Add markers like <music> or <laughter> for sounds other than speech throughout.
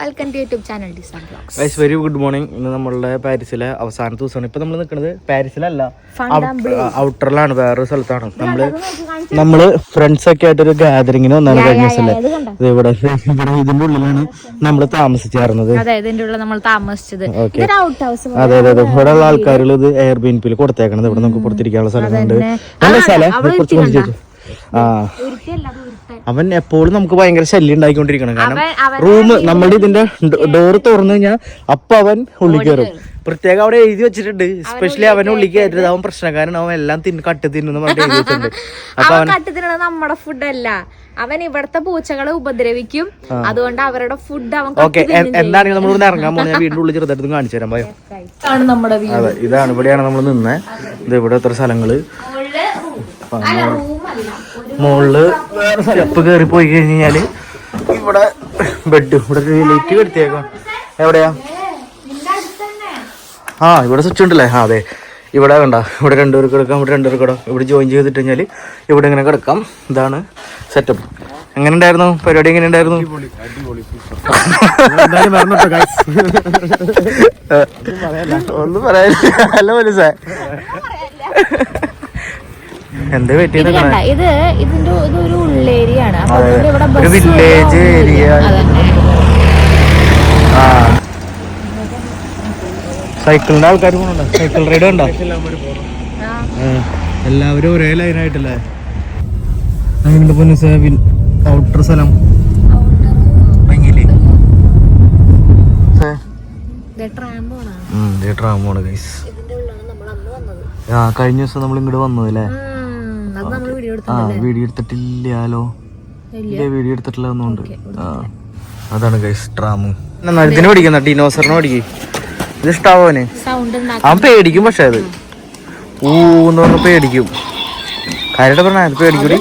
Welcome to YouTube channel ഡിസാൻ blogs guys very good morning ഇന്ന് നമ്മളുടെ പാരീസിലെ അവസാന ദിവസമാണ്. ഇപ്പൊ നമ്മൾ നിൽക്കുന്നത് പാരീസിലല്ല ഔട്ടറിലാണ് വേറൊരു സ്ഥലത്താണ്. നമ്മൾ നമ്മൾ ഫ്രണ്ട്സ് ഒക്കെ ആയിട്ട് ഒരു ഗാദറിങ്ങിന് വന്നാണ് കഴിഞ്ഞ ദിവസമല്ലേ ഇവിടെ ഇവിടെ ഇതിന്റെ ഉള്ളിലാണ് നമ്മൾ താമസിച്ചിരുന്നത് അതെ അതെ അതെ അതെ. ഇവിടെ ഉള്ള ആൾക്കാരുകൾ ഇത് എയർ ബി പിയിൽ കൊടുത്തേക്കണത്. ഇവിടെ നമുക്ക് പുറത്തിരിക്കാനുള്ള സ്ഥലങ്ങളുണ്ട്. നല്ല സ്ഥലം. കുറച്ച് കുറച്ച് ആ. അവൻ എപ്പോഴും നമുക്ക് ഭയങ്കര ശല്യം ഉണ്ടായിക്കൊണ്ടിരിക്കണം. കാരണം റൂം നമ്മളുടെ ഇതിന്റെ ഡോർ തുറന്നു കഴിഞ്ഞാൽ അപ്പൊ അവൻ ഉള്ളിൽ കയറും പ്രത്യേകം അവിടെ എഴുതി വെച്ചിട്ടുണ്ട്. സ്പെഷ്യലി അവൻ ഉള്ളിൽ കയറ്റരുത് അവൻ പ്രശ്നക്കാരൻ അവൻ എല്ലാം തിന്ന് കട്ട് തിന്നു പറഞ്ഞിട്ട് എഴുതി വെച്ചിട്ടുണ്ട്. <laughs> അപ്പൊ അവൻ കട്ടുതിന്നത് നമ്മുടെ ഫുഡല്ല അവൻ ഇവിടത്തെ പൂച്ചകളെ ഉപദ്രവിക്കും. അതുകൊണ്ട് അവരുടെ ഫുഡ് അവൻ ഓക്കെ എന്താണെങ്കിലും നമ്മൾ ഇവിടെ ഇറങ്ങാൻ പോകുന്നത് ഞാൻ <laughs> വീണ്ടും ഉള്ളിൽ ചെറുതായിട്ട് കാണിച്ചു തരാം. ഭയം ഇതാണ് നമ്മുടെ വീട് അതെ ഇതാണ് ഇവിടെയാണ് നമ്മൾ നിന്നത് ഇത് ഇവിടെ എത്ര സ്ഥലങ്ങൾ? മുകളിൽ വേറെ സ്റ്റെപ്പ് കയറി പോയി കഴിഞ്ഞാൽ ഇവിടെ ബെഡ് ഇവിടെ ലൈറ്റ് കെടുത്തിയേക്കാം എവിടെയാ? ആ ഇവിടെ സ്വിച്ച് ഉണ്ടല്ലേ? ആ അതെ. ഇവിടെ വേണ്ട ഇവിടെ രണ്ടുപേർക്ക് കിടക്കാം ഇവിടെ രണ്ടുപേർക്ക് കിടക്കാം. ഇവിടെ ജോയിൻ ചെയ്തിട്ട് കഴിഞ്ഞാൽ ഇവിടെ ഇങ്ങനെ കിടക്കാം. ഇതാണ് സെറ്റപ്പ് എങ്ങനെ ഉണ്ടായിരുന്നു? പരിപാടി എങ്ങനെ ഉണ്ടായിരുന്നു? ഒന്നും പറയാനില്ല. അല്ല പോലീസേ എന്താ പറ്റിയത് കണ്ട ഇത് ഇതിന്റെ ഇതൊരു ഉള്ളേരിയാണ്. അതന്നെ. ആ. സൈക്കിളിന്റെ ആൾക്കാർ പോണുണ്ടോ? സൈക്കിൾ റൈഡ് ഉണ്ടോ? എല്ലാവരും ഒരേ ലൈനായിട്ടല്ലേ അങ്ങനെ പൊന്നിസ ഔട്ടർ സ്ഥലം. ട്രാം ട്രാമോണ് ഗൈസ് ഇതിന്റെ ഉള്ളിലാണ് നമ്മൾ അന്ന് വന്നത്. ആ കഴിഞ്ഞ ദിവസം നമ്മൾ ഇങ്ങോട്ട് വന്നതല്ലേ വീഡിയോ ആ വീഡിയോ എടുത്തിട്ടില്ലാലോ ഇല്ല. വീഡിയോ എടുത്തിട്ടില്ല എന്നുണ്ട് അതാണ് ഗൈസ് ട്രാമ് ഇതിന് പഠിക്കുന്ന ഡിനോസറിനെ പഠിക്കും. ഇത് ഇഷ്ടാവോ സൗണ്ട് ഉണ്ടാക്കി. അവൻ പേടിക്കും പക്ഷെ അത്. ഊന്ന് പറഞ്ഞ പേടിക്കും. കാര്യമായിട്ട് പറഞ്ഞ അത് പേടിക്കൂടി?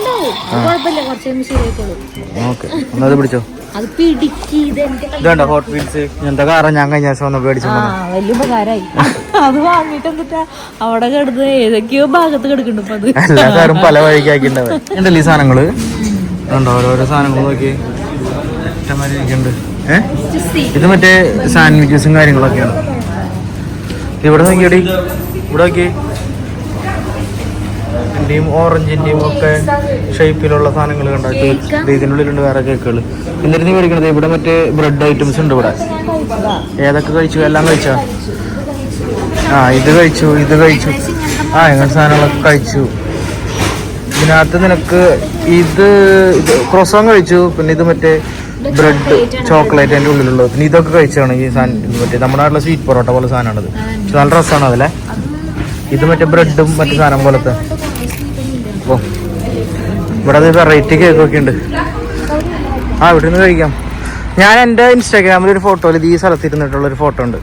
ഓക്കെ എന്നാ പിടിച്ചോ. അത് പിടിക്ക് ഇത് എന്റെ ഹോട്ട് വീൽസ് എന്താ കാറാ ഞാൻ കഴിഞ്ഞ ദിവസം ഒന്ന് മേടിച്ചു വലിയ ഉപകാരമായി അത് വാങ്ങിട്ട് എന്നിട്ട് അവിടെ കിടന്ന് ഏതൊക്കെയോ ഭാഗത്ത് കിടക്കുന്നുണ്ട് അത്. എല്ലാ കാറും പല വഴിക്കാക്കിണ്ടാവും ഉണ്ടല്ലേ ഈ സാധനങ്ങൾ? ഉണ്ടോ ഓരോരോ സാധനങ്ങൾ നോക്കി. ഇത് മറ്റേ സാൻഡ്വിച്ചസും കാര്യങ്ങളൊക്കെയാണ്. ഇവിടെ നോക്കിയടി. ഇവിടെ നോക്കി. ിന്റെയും ഓറഞ്ചിന്റെയും ഒക്കെ ഷേപ്പിലുള്ള സാധനങ്ങൾ കണ്ടോ? ഇതിനുള്ളിലുണ്ട് വേറെ കേക്കുകൾ എന്നിട്ട് നീ മേടിക്കണത്? ഇവിടെ മറ്റേ ബ്രെഡ് ഐറ്റംസ് ഉണ്ട് ഇവിടെ. ഏതൊക്കെ കഴിച്ചു? എല്ലാം കഴിച്ചോ? ആ ഇത് കഴിച്ചു ഇത് കഴിച്ചു. ആ ഇങ്ങനത്തെ സാധനങ്ങളൊക്കെ കഴിച്ചു. ഇതിനകത്ത് നിനക്ക് ഇത് ഇത് ക്രോസോൺ കഴിച്ചു പിന്നെ ഇത് മറ്റേ ബ്രെഡ് ചോക്ലേറ്റ് അതിന്റെ ഉള്ളിലുള്ളത്. പിന്നെ ഇതൊക്കെ കഴിച്ചാണ് ഈ സാധനം മറ്റേ നമ്മുടെ നാട്ടിലെ സ്വീറ്റ് പൊറോട്ട പോലെ സാധനമാണത്. പക്ഷെ നല്ല രസമാണ് അതല്ലേ? ഇത് മറ്റേ ബ്രെഡും മറ്റു സാധനം പോലത്തെ. ഓ. ഇവിടെ വെറൈറ്റി കേക്കൊക്കെ ഉണ്ട്. ആ ഇവിടെ നിന്ന് കഴിക്കാം. ഞാൻ എന്റെ ഇൻസ്റ്റാഗ്രാമിൽ ഒരു ഫോട്ടോയിൽ ഈ സ്ഥലത്ത് ഇരുന്നിട്ടുള്ള ഒരു ഫോട്ടോ ഉണ്ട്.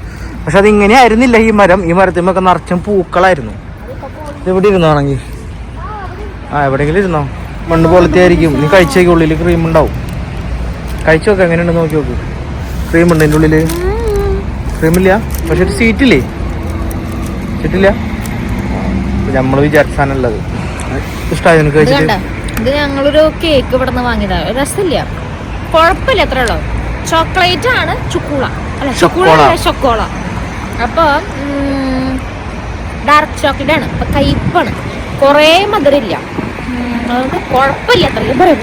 പക്ഷെ അത് ഇങ്ങനെ ആയിരുന്നില്ല ഈ മരം. ഈ മരത്തിമൊക്കെ നിറച്ചും പൂക്കളായിരുന്നു. ഇവിടെ ഇരുന്നാണെങ്കിൽ ആ എവിടെയെങ്കിലും ഇരുന്നോ? മണ്ണ് പോലത്തെ ആയിരിക്കും. നീ കഴിച്ചേക്ക് ഉള്ളിൽ ക്രീം ഉണ്ടാവും. കഴിച്ചു നോക്ക് എങ്ങനെയുണ്ട് നോക്കി നോക്ക്. ക്രീം ഉണ്ട് എന്റെ ഉള്ളിൽ ക്രീമില്ല പക്ഷെ ഒരു സീറ്റില്ലേ സീറ്റില്ല നമ്മൾ വിചാരിച്ചാണുള്ളത് ഇഷ്ടമായി നിനക്ക് ഇത് കഴിച്ചിട്ട് ഇത് ഞങ്ങളൊരു കേക്ക് ഇവിടെ നിന്ന് വാങ്ങിയതാ രസമില്ല. കുഴപ്പമില്ല എത്ര ഉള്ളു. ചോക്ലേറ്റ് ആണ് ചുക്കൂള. അല്ല ചുക്കൂള ചൊക്കോള. അല്ല അപ്പൊ ഡാർക്ക് ചോക്ലേറ്റ് ആണ്. അപ്പൊ കയ്പ്പാണ്. കൊറേ മധുരമില്ല. കുഴപ്പമില്ല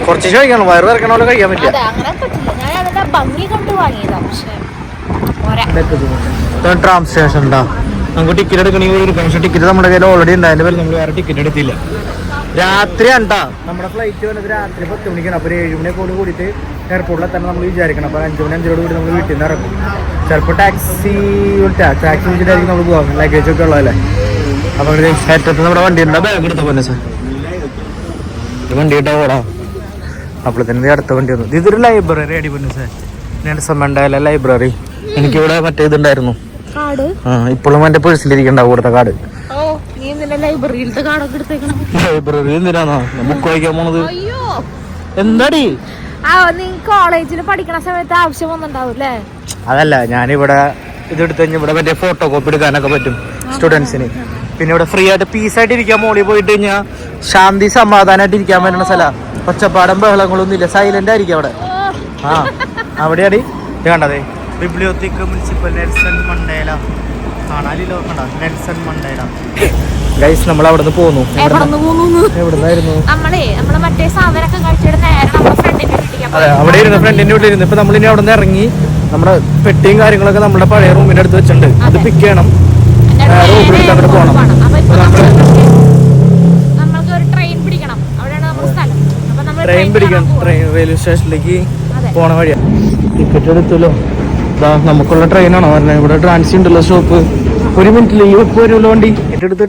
കുറച്ച് കഴിക്കണം. വയറ് ഇറക്കണ പോലെ കഴിക്കാൻ പറ്റില്ല. അങ്ങനെ പറ്റില്ല. ഞാൻ അതിന്റെ ഭംഗി കണ്ട് വാങ്ങിയതാ പക്ഷെ പോരാ. ട്രാം സ്റ്റേഷൻ ഉണ്ടോ നമുക്ക് ടിക്കറ്റ് എടുക്കണമെങ്കിൽ ഒരു പക്ഷെ ടിക്കറ്റ് നമ്മുടെ കയ്യിൽ ഓൾറെഡി ഉണ്ട് അതിന്റെ പേര് നമ്മൾ വേറെ ടിക്കറ്റ് എടുത്തില്ല. രാത്രി ഉണ്ടാ നമ്മുടെ ഫ്ലൈറ്റ് വന്നത് രാത്രി പത്ത് മണിക്കാണ്. അപ്പോൾ ഒരു ഏഴ് മണിയൊക്കെ കൂടിയിട്ട് എയർപോർട്ടിൽ തന്നെ നമ്മൾ വിചാരിക്കണം. അപ്പോൾ അഞ്ച് മണി അഞ്ചോട് കൂടി നമ്മൾ വീട്ടിൽ നിന്ന് ഇറങ്ങും. ചിലപ്പോൾ ടാക്സി ടാക്സി വിളിച്ചിട്ടായിരിക്കും നമ്മൾ പോകാം ലഗേജ് ഒക്കെ ഉള്ളതല്ലേ അപ്പോൾ ഏറ്റവും നമ്മുടെ വണ്ടി ഉണ്ടാ? ബാഗ് എടുത്ത പോലെ സാർ വണ്ടി ഇട്ടാ ഓടാ? അപ്പോൾ തന്നെ അടുത്ത വണ്ടി വന്നു. ഇതൊരു ലൈബ്രറി അടി പൊന്നു സാർ നെൽസൺ മണ്ടേല ലൈബ്രറി എനിക്കിവിടെ മറ്റേ ഇതുണ്ടായിരുന്നു. ഇപ്പോഴും എന്റെ പേഴ്സിലിരിക്കണ്ടാവും ഇവിടുത്തെ കാർഡ് ലൈബ്രറി എന്തിനാണോ? ബുക്ക് വായിക്കാൻ പോണത്. എന്താടി? കോളേജിൽ പഠിക്കണ സമയത്ത് ആവശ്യം വന്നിട്ടുണ്ടാവും അല്ലേ? അതല്ല ഞാനിവിടെ ഇതെടുത്ത് കഴിഞ്ഞാൽ ഇവിടെ മറ്റേ ഫോട്ടോ കോപ്പി എടുക്കാനൊക്കെ പറ്റും സ്റ്റുഡൻസിന് പിന്നെ ഇവിടെ ഫ്രീ ആയിട്ട് പീസ് ആയിട്ട് ഇരിക്കാൻ മോളിൽ പോയിട്ട് കഴിഞ്ഞാൽ ശാന്തി സമാധാനമായിട്ട് ഇരിക്കാൻ പറ്റുന്ന സ്ഥലം. ഒച്ചപ്പാടും ബഹളങ്ങളൊന്നും ഇല്ല. സൈലന്റ് ആയിരിക്കും അവിടെ. ആ അവിടെയാടി. ഇത് കണ്ടതേ ബിബ്ലിയോത്തിക് മുനിസിപ്പൽ നെൽസൺ മണ്ടേല കാണാലോ കണ്ട? നെൽസൺ മണ്ടേല ഗൈസ് നമ്മൾ അവിടെ നിന്ന് പോന്നു എവിടെന്ന് പോന്നു? എവിടുന്നായിരുന്നു? നമ്മളെ നമ്മളെ മറ്റേ സാധനമൊക്കെ കഴിച്ചിട്ട് നേരെ നമ്മുടെ ഫ്രണ്ടിന്റെ വീട്ടിലേക്ക് അതെ അവിടെ ഇരുന്ന് ഫ്രണ്ടിന്റെ വീട്ടിൽ ഇരുന്ന് ഇപ്പൊ നമ്മളിനി അവിടെ നിന്ന് ഇറങ്ങി നമ്മുടെ പെട്ടിയും കാര്യങ്ങളൊക്കെ നമ്മുടെ പഴയ റൂമിന്റെ അടുത്ത് വെച്ചിട്ടുണ്ട്. അത്. പിക്ക് ചെയ്യണം. റൂമിൽ അങ്ങോട്ട് പോകണം ട്രെയിൻ പിടിക്കണം. അവിടെയാണ് നമ്മുടെ സ്ഥലം. അപ്പൊ നമ്മൾ ട്രെയിൻ റെയിൽവേ സ്റ്റേഷനിലേക്ക്. പോണ വഴിയാണ് ടിക്കറ്റ് എടുത്തല്ലോ. ഇതാ നമുക്കുള്ള ട്രെയിനാണോ പറഞ്ഞത് ഇവിടെ ട്രാൻസി ഉണ്ടല്ലോ ഷോപ്പ് ഒരു മിനിറ്റിൽ ഈ വെപ്പ് വരുമല്ലോ വണ്ടി. എടുത്ത്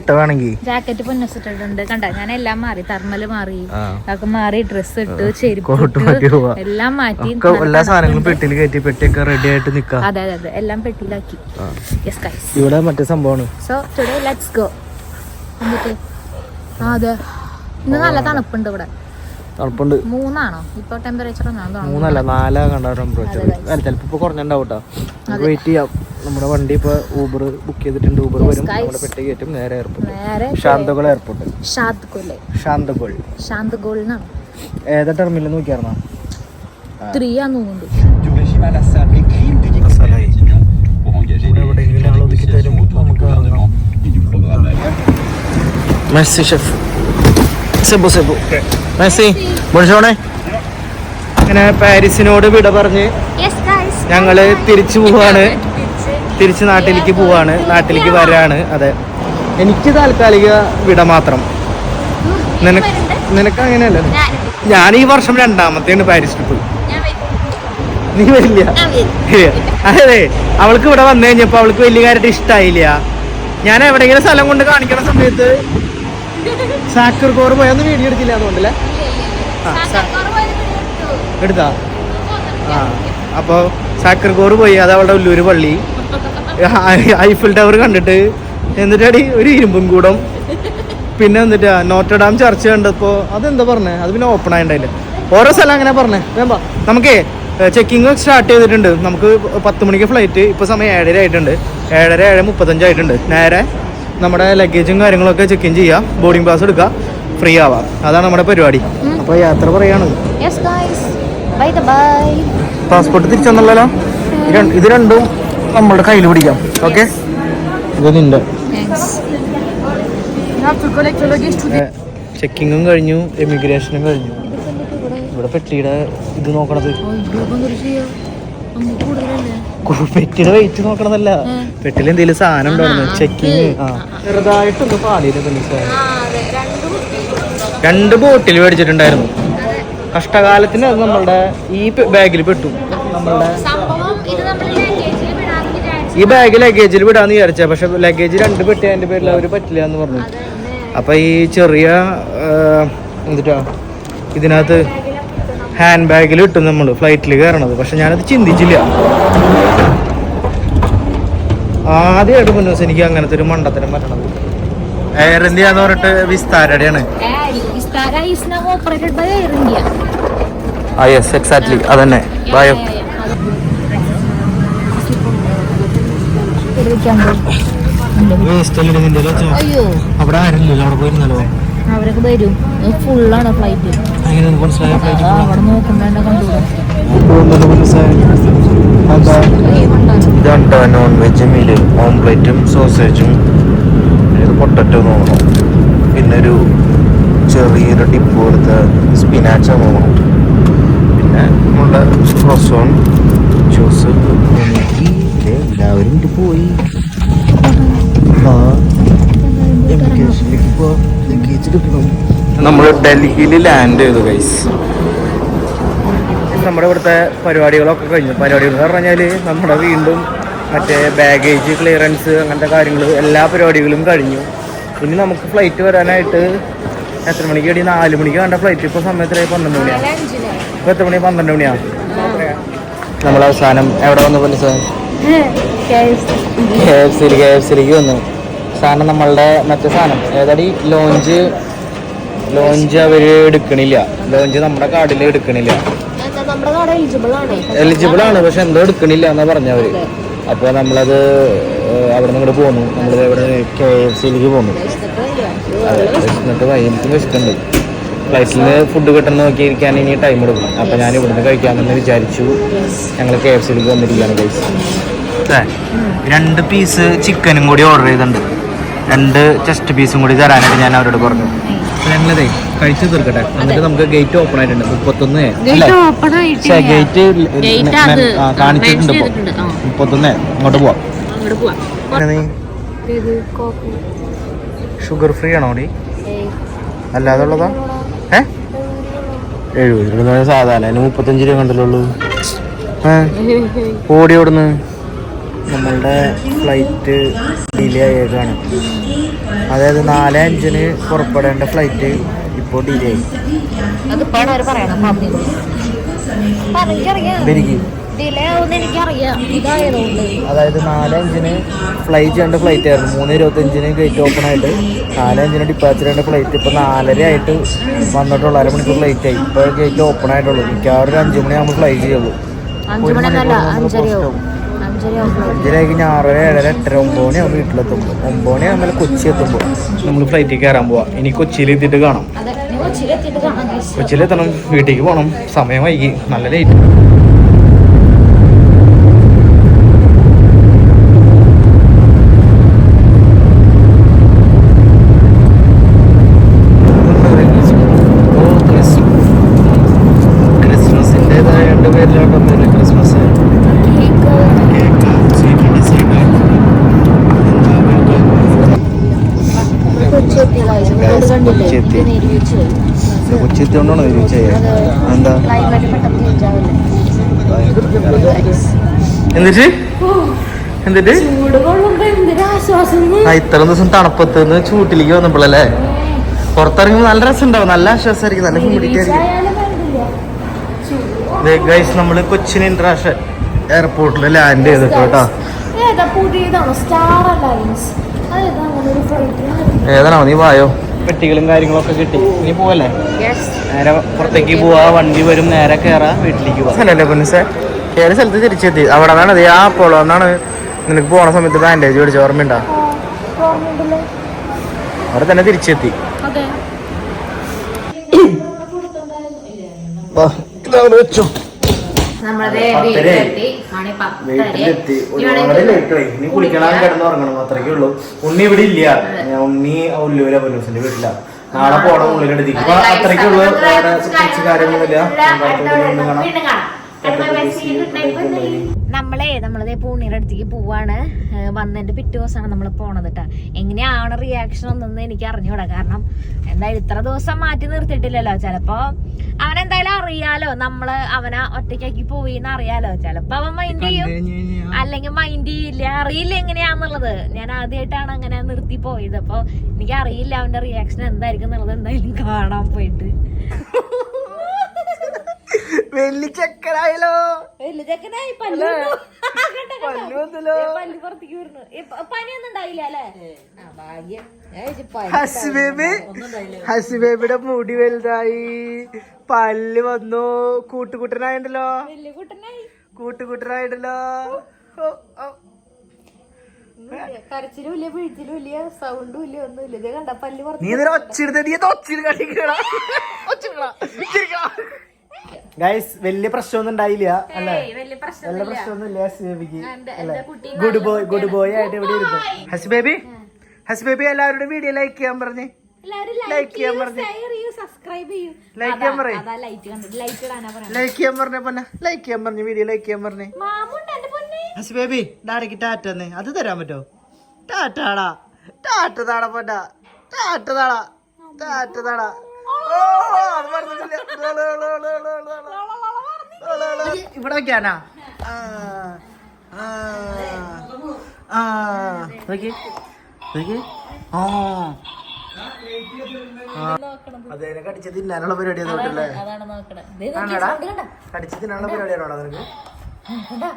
ജാക്കറ്റ് പൊന്നിട്ടുണ്ട് കണ്ട? ഞാൻ എല്ലാം മാറി. തർമ്മൽ മാറി. അതൊക്കെ മാറി ഡ്രസ് ഇട്ട് ചെരുപ്പ്. എല്ലാം മാറ്റി. നല്ല എല്ലാ സാധനങ്ങളും പെട്ടിൽ പെട്ടിയിൽ കയറ്റി പെട്ടിയൊക്കെ റെഡി ആയിട്ട് നിക്കാം. അതെ അതെ അതെ. എല്ലാം പെട്ടിയിലാക്കി യെസ് ഗൈസ് ഇവിടെ മറ്റേ സംഭവമാണ്. സോ ടുഡേ ലെറ്റ്സ് ഗോ എന്നിട്ട് ആ അതെ. ഇന്ന് നല്ല തണുപ്പുണ്ട് ഇവിടെ. തണുപ്പുണ്ട്. മൂന്നാണോ? ഇപ്പൊ ടെമ്പറേച്ചർ മൂന്നല്ല നാലാ കണ്ട ടെമ്പറേച്ചർ അല്ല ചിലപ്പോ ഇപ്പൊ കുറഞ്ഞുണ്ടാവും കേട്ടോ വെയിറ്റ് ചെയ്യാം. നമ്മുടെ വണ്ടി ഇപ്പൊ ഊബർ ബുക്ക് ചെയ്തിട്ടുണ്ട്. ഊബർ വരും. നമ്മുടെ പെട്ടി കയറ്റും. നേരെ എയർപോർട്ട് ശാന്തഗോൾ എയർപോർട്ട് ശാന്തഗോൾ ശാന്തഗോൾ ഏതാ ടെർമിനൽ നോക്കിയാർന്നോ ത്രീ ആന്ന് തോന്നുന്നുണ്ട് du régime du programme. മെസ്സി ഷെഫ് സെബു. സെബു മെസ്സി ബോൺഷോണെ അങ്ങനെ പാരീസിനോട് വിട പറഞ്ഞ് ഞങ്ങൾ തിരിച്ചു പോവാണ്. തിരിച്ച്. നാട്ടിലേക്ക് പോവാണ്. നാട്ടിലേക്ക് വരാണ്. അതെ. എനിക്ക് താൽക്കാലിക വിട മാത്രം. നിനക്ക് നിനക്ക് അങ്ങനെയല്ല? ഞാൻ ഈ വർഷം രണ്ടാമത്തെയാണ് പാരീസ് ട്രിപ്പ് നീ വരില്ല? അതെ. അവൾക്ക് ഇവിടെ വന്നു കഴിഞ്ഞപ്പോ അവൾക്ക് വലിയ കാര്യമായിട്ട് ഇഷ്ടായില്ല. ഞാൻ എവിടെയെങ്കിലും സ്ഥലം കൊണ്ട് കാണിക്കണ സമയത്ത് സാക്കർ കോർ അന്ന് വീഡിയോ എടുത്തില്ല അതുകൊണ്ടല്ലേ? എടുത്താ. ആ അപ്പോൾ സാക്കർ കോർ പോയി. അത് അവളുടെ ഉള്ളൂര് പള്ളി. ഐഫിൾ ഐഫിൽ ടവർ കണ്ടിട്ട് എന്നിട്ടടി ഒരു ഇരുമ്പും കൂടം. പിന്നെ എന്നിട്ട് നോട്ടഡാം ചർച്ച കണ്ടപ്പോ അതെന്താ പറഞ്ഞേ? അത് പിന്നെ ഓപ്പൺ ആയിണ്ടായില്ല? ഓരോ സ്ഥലം അങ്ങനെ പറഞ്ഞേ. വേമ്പ നമുക്കേ ചെക്കിങ് സ്റ്റാർട്ട് ചെയ്തിട്ടുണ്ട്. നമുക്ക് പത്ത് മണിക്ക് ഫ്ലൈറ്റ് ഇപ്പോൾ സമയം ഏഴര ആയിട്ടുണ്ട്. ഏഴര ഏഴ് മുപ്പത്തഞ്ചായിട്ടുണ്ട് നേരെ നമ്മുടെ ലഗേജും കാര്യങ്ങളൊക്കെ ചെക്ക് ഇൻ ചെയ്യുക ബോർഡിംഗ് പാസ് എടുക്കുക ഫ്രീ ആവാം. അതാണ് നമ്മുടെ പരിപാടി. അപ്പോൾ യാത്ര പറയാണ് പാസ്പോർട്ട് തിരിച്ചെന്നല്ലോ? ഇത് രണ്ടും നമ്മളുടെ കയ്യിൽ പിടിക്കാം. ഓക്കെ ഇത് നിന്റെ. ചെക്കിങ്ങും കഴിഞ്ഞു. എമിഗ്രേഷനും കഴിഞ്ഞു. ഇവിടെ പെട്ടിയുടെ ഇത് നോക്കണത്. പെട്ടിയുടെ വെയിറ്റ് നോക്കണതല്ല. പെട്ടിയിൽ എന്തെങ്കിലും സാധനം ഉണ്ടോന്ന് ചെക്കിങ് ചെറുതായിട്ടൊന്ന് പാടിയില്ല രണ്ട് ബോട്ടിൽ മേടിച്ചിട്ടുണ്ടായിരുന്നു. കഷ്ടകാലത്തിന് അത് നമ്മളുടെ ഈ ബാഗിൽ പെട്ടു. നമ്മളുടെ ഈ ബാഗ് ലഗേജിൽ വിടാന്ന് വിചാരിച്ച. പക്ഷെ ലഗേജ് രണ്ട് പെട്ടി അതിന്റെ പേരിൽ അവർ പറ്റില്ല എന്ന് പറഞ്ഞു. അപ്പൊ ഈ ചെറിയ എന്തിട്ടാ? ഇതിനകത്ത് ഹാൻഡ് ബാഗിൽ ഇട്ടും നമ്മൾ ഫ്ലൈറ്റിൽ കയറണത്. പക്ഷെ ഞാനത് ചിന്തിച്ചില്ല. ആദ്യമായിട്ട് മുന്നോസ് എനിക്ക് അങ്ങനത്തെ ഒരു മണ്ടത്തരം വരണത്. എയർ ഇന്ത്യ എന്ന് പറഞ്ഞിട്ട് വിസ്താരയുടെയാണ്. ആ യെസ് എക്സാക്ട്ലി അതന്നെ. ബയോ അയ്യോ. അവിടെ ആരില്ലല്ലോ അവിടെ പോയിരുന്നല്ലോ. അവരൊക്കെ വരും. ഫുള്ളാണ് ഫ്ലൈറ്റ് അങ്ങനെ മനസ്സിലായ ഫ്ലൈറ്റ് അവിടെ ഇതുണ്ട് നോൺ വെജ് മീൽ ഓംപ്ലേറ്റും സോസേജും ഒരു പൊട്ടറ്റോ നോക്കണം. പിന്നെ ഒരു ചെറിയൊരു ടിപ്പ് കൊടുത്ത സ്പിനാച്ച നോക്കണം. പിന്നെ നമ്മളുടെ റൊസോൺ ജ്യൂസ് എല്ലാവരും ഇത് നമ്മൾ ഡൽഹിയിൽ ലാൻഡ് ചെയ്തു ഗൈസ് നമ്മുടെ ഇവിടുത്തെ പരിപാടികളൊക്കെ കഴിഞ്ഞു. പരിപാടികൾ എന്ന് പറഞ്ഞാൽ നമ്മുടെ വീണ്ടും മറ്റേ ബാഗേജ് ക്ലിയറൻസ് അങ്ങനത്തെ കാര്യങ്ങൾ എല്ലാ പരിപാടികളും കഴിഞ്ഞു. ഇനി നമുക്ക് ഫ്ലൈറ്റ് വരാനായിട്ട് എത്ര മണിക്ക് കഴിഞ്ഞ നാല് മണിക്ക് കണ്ട ഫ്ലൈറ്റ് ഇപ്പോൾ സമയത്തിലായി പന്ത്രണ്ട് മണിയാണ് ഇപ്പോൾ എത്ര മണി? പന്ത്രണ്ട് മണിയാണ് നമ്മൾ അവസാനം എവിടെ വന്നു പോലെ സാർ കെ എഫ് സിയിൽ കെ എഫ് സിയിലേക്ക് വന്നു. സാധനം നമ്മളുടെ മറ്റേ സാധനം. ഏതാടി? ലോഞ്ച് ലോഞ്ച് അവർ എടുക്കണില്ല. ലോഞ്ച് നമ്മുടെ കാർഡിൽ എടുക്കണില്ല. എലിജിബിൾ ആണ്. പക്ഷെ എന്തോ എടുക്കണില്ല എന്നാ പറഞ്ഞവര്. അപ്പൊ നമ്മളത് അവിടെ നിന്ന് ഇങ്ങോട്ട് പോന്നു. നമ്മൾ ഇവിടെ കെ എഫ് സിയിലേക്ക് പോന്നു. എന്നിട്ട് എനിക്ക് വിശക്കുന്നുണ്ട്. ഫ്ലൈറ്റിൽ നിന്ന് ഫുഡ് കിട്ടുന്ന നോക്കിയിരിക്കാൻ ഇനി ടൈം എടുക്കും. അപ്പോൾ ഞാൻ ഇവിടുന്ന് കഴിക്കാമെന്ന് വിചാരിച്ചു. ഞങ്ങൾ കെ എഫ് സിയിലേക്ക് വന്നിരിക്കുകയാണ് രണ്ട് പീസ് ചിക്കനും കൂടി ഓർഡർ ചെയ്തിട്ടുണ്ട്. രണ്ട് ചെസ്റ്റ് പീസും കൂടി തരാനായിട്ട് ഞാൻ അവരോട് പറഞ്ഞു. ഞങ്ങളതേ കഴിച്ചു തീർക്കട്ടെ. എന്നിട്ട് നമുക്ക് ഗേറ്റ് ഓപ്പൺ ആയിട്ടുണ്ട്. മുപ്പത്തൊന്ന് ഗേറ്റ് കാണിച്ചിട്ടുണ്ട് മുപ്പത്തൊന്ന് അങ്ങോട്ട് പോവാം. അങ്ങോട്ട് പോവാം. നീ? ഇത് കോഫി ഷുഗർ ഫ്രീ ആണോ നീ? അല്ലാതെ ഉള്ളതാ ഏ? എഴുപത് രൂപ സാധാരണ മുപ്പത്തഞ്ച് രൂപ കണ്ടല്ലോ ഏ? ഓടി ഓടുന്ന്. നമ്മളുടെ ഫ്ലൈറ്റ് ഡിലേ ആയേക്കാണ് അതായത് നാല് അഞ്ചിന് പുറപ്പെടേണ്ട ഫ്ലൈറ്റ് ഇപ്പോൾ ഡിലേ ആയി. അതായത് നാല് അഞ്ചിന് ഫ്ലൈ ചെയ്യേണ്ട ഫ്ലൈറ്റ് ആയിരുന്നു. മൂന്ന് ഇരുപത്തഞ്ചിന് ഗേറ്റ് ഓപ്പൺ ആയിട്ട് നാല് അഞ്ചിന് ഡിപ്പാച്ചർ ചെയ്യേണ്ട ഫ്ലൈറ്റ് ഇപ്പോൾ നാലര ആയിട്ട് വന്നിട്ടുള്ളൂ. അരമണിക്കൂർ ലേറ്റ് ആയി. ഇപ്പോൾ ഗേറ്റ് ഓപ്പൺ ആയിട്ടുള്ളൂ. മിക്കവാറും ഒരു അഞ്ച് മണിയാകുമ്പോൾ ഫ്ലൈ ചെയ്യുള്ളൂ. അഞ്ചു ഒരു മണി എന്നല്ല മണിക്കൂർ നമുക്ക് അഞ്ചരയാവും പോസ്റ്റ് ആറര ഏഴര എട്ടര ഒമ്പത് മണിയാകും വീട്ടിലെത്തുമ്പോൾ. ഒമ്പത് മണിയാകുമ്പോൾ കൊച്ചി എത്തുമ്പോൾ? നമ്മൾ ഫ്ലൈറ്റിൽ കയറാൻ പോവാ. ഇനി കൊച്ചിയിൽ എത്തിയിട്ട് കാണാം. കൊച്ചിയിലെത്തണം വീട്ടിലേക്ക് പോകണം. സമയം വൈകി. നല്ല ലേറ്റ് എന്നിട്ട് എന്നിട്ട് ചൂട് കൊള്ളുമ്പോ എന്തൊരു ആശ്വാസം ആ ഇത്ര ദിവസം തണുപ്പത്ത് നിന്ന് ചൂട്ടിലേക്ക് വന്നപ്പോഴല്ലേ? പുറത്തിറങ്ങുമ്പോൾ നല്ല രസം ഉണ്ടാവും നല്ല ആശ്വാസമായിരിക്കും. നല്ല ഹ്യൂമിഡിറ്റി ഗൈസ് നമ്മൾ കൊച്ചിൻ ഇന്റർനാഷണൽ എയർപോർട്ടിൽ ലാൻഡ് ചെയ്തിട്ട് കേട്ടോ. ഏതാ പുതിയതാണോ? സ്റ്റാർ അലയൻസ് അതേതാ ഒരു ഫ്ലൈറ്റ് ഏതാണോ? നീ വായോ. പെട്ടികളും കാര്യങ്ങളൊക്കെ കിട്ടി. ഇനി പോവല്ലേ? നേരെ പുറത്തേക്ക് പോവാ. വണ്ടി വരും. നേരെ കയറാ വീട്ടിലേക്ക് പോവാ. കയറിയ സ്ഥലത്ത് തിരിച്ചെത്തി? അവിടെ നിന്നാണ് ആ പോളോ എന്നാണ് നിനക്ക് പോണ സമയത്ത് ബാൻഡേജ് മേടിച്ച ഓർമ്മയുണ്ടോ? അവിടെ തന്നെ തിരിച്ചെത്തി. <coughs> വെച്ചോ. കുളിക്കണം അത്രയ്ക്കേ ഉള്ളൂ. ഉണ്ണി ഇവിടെ ഇല്ല. ഞാൻ ഉണ്ണി ഉള്ളൂര പൊന്നൂസിന്റെ വീട്ടില. നാളെ പോണം ഉള്ളിലെടുത്തേക്ക് അത്രയ്ക്കുള്ളൂ പ്രത്യേകിച്ച് കാണാം. നമ്മളെ നമ്മളതേ പൂണിയുടെ അടുത്തേക്ക് പോവാണ്. വന്നതിന്റെ പിറ്റേ ദിവസമാണ് നമ്മൾ പോണത് കേട്ടോ എങ്ങനെയാണ് റിയാക്ഷൻ ഒന്നും എനിക്ക് അറിഞ്ഞൂടാ. കാരണം എന്തായാലും ഇത്ര ദിവസം മാറ്റി നിർത്തിയിട്ടില്ലല്ലോ. ചിലപ്പോ അവനെന്തായാലും അറിയാലോ. നമ്മൾ അവനെ ഒറ്റയ്ക്കാക്കി പോയി എന്ന് അറിയാലോ. ചിലപ്പോ അവൻ മൈൻഡ് ചെയ്യും. അല്ലെങ്കിൽ മൈൻഡ് ചെയ്യില്ല. അറിയില്ല എങ്ങനെയാന്നുള്ളത്. ഞാൻ ആദ്യമായിട്ടാണ് അങ്ങനെ നിർത്തി പോയത്. അപ്പൊ എനിക്ക് അറിയില്ല അവന്റെ റിയാക്ഷൻ എന്തായിരിക്കും എന്നുള്ളത് എന്തായാലും കാണാൻ പോയിട്ട്. വലിയ ചെക്കനായാലോ വലിയ ചെക്കനായി പല്ല് വന്നു. കണ്ടോ, കണ്ടോ? ഏ, പുറത്തേക്ക് വരുന്നു പനിയൊന്നും ഉണ്ടായില്ല അല്ലേ? ഭാഗ്യം. ഞാൻ വിചാരിച്ചു പനി ഹസ് ബേബി ഹസ് ബേബിയുടെ മുടി വലുതായി. പല്ല് വന്നു. കൂട്ടുകൂട്ടനായിണ്ടല്ലോ. ഓ. കരച്ചിലും ഇല്ല പിഴിച്ചിലും ഇല്ല സൗണ്ടും ഇല്ല ഒന്നുമില്ല. ഇത് കണ്ട പല്ല് നീ പുറത്ത് നീ <laughs> ഒച്ചിരി കണ്ടിക്കണ ഗൈസ് വലിയ പ്രശ്നമൊന്നും ഉണ്ടായില്ല അല്ലേ? വലിയ പ്രശ്നമൊന്നും ഇല്ല ഹസ് ബേബിക്ക് അല്ലേ? ഗുഡ് ബോയ് ഗുഡ് ബോയ് ആയിട്ട് ഇവിടെ ഇരുന്നു ഹസ് ബേബി ഹസ് ബേബി എല്ലാവരുടെ വീഡിയോ ലൈക്ക് ചെയ്യാൻ പറഞ്ഞേ. ലൈക്ക് ചെയ്യാൻ പറഞ്ഞു. Like ചെയ്യാൻ പറയ്. ലൈക്ക് ചെയ്യാൻ പറഞ്ഞ പൊന്നെ. ലൈക്ക് ചെയ്യാൻ പറഞ്ഞു വീഡിയോ ലൈക്ക് ചെയ്യാൻ പറഞ്ഞു. ഹസ് ബേബി ഡാഡിക്ക് ടാറ്റ തന്നെ. അത് തരാൻ പറ്റോ? ടാറ്റാടാ ടാറ്റ താടാ പൊന്ന. ടാറ്റ താടാ. ടാറ്റ താടാ. ഇവിടെ വെക്കാനാ ആ, ആ, ആ. നോക്കി. നോക്കി. ആ. കടിച്ച് തിന്നാനുള്ള പരിപാടിയാണ് നോക്കല്ലേ? കടിച്ച് തിന്നാനുള്ള പരിപാടിയാണോടാ നിനക്ക്? കണ്ടോ?